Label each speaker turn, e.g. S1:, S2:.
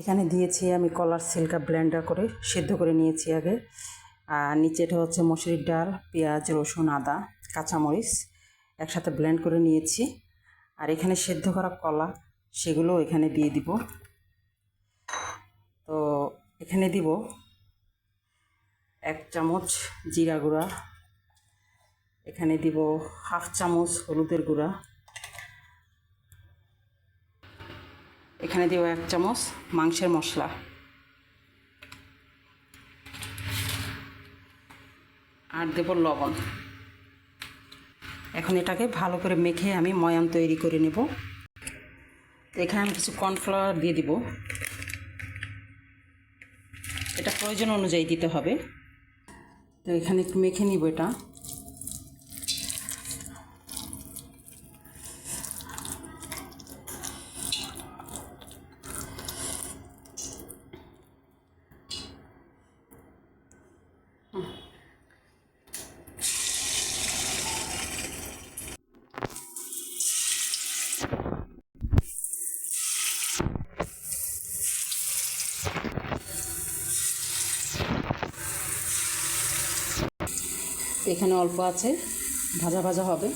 S1: এখানে দিয়েছি আমি কলার সিল্কা ব্লেন্ডার করে সেদ্ধ করে নিয়েছি আগে। আর নিচেটা হচ্ছে মসুরির ডাল, পেঁয়াজ, রসুন, আদা, কাঁচামরিচ একসাথে ব্লেন্ড করে নিয়েছি। আর এখানে সেদ্ধ করা কলা সেগুলো এখানে দিয়ে দিব। তো এখানে দিব এক চামচ জিরা গুঁড়া, এখানে দিব হাফ চামচ হলুদের গুঁড়া এখানে দিব এক চামচ মাংসের মশলা। আর দেব লবণ। এখন এটাকে ভালো করে মেখে আমি ময়াম তৈরি করে নেব। এখানে আমি কিছু কর্নফ্লাওয়ার দিয়ে দিব। এটা প্রয়োজন অনুযায়ী দিতে হবে। তো এখানে একটু মেখে নিব এটা। এখানে অল্প আছে ভাজা ভাজা হবে।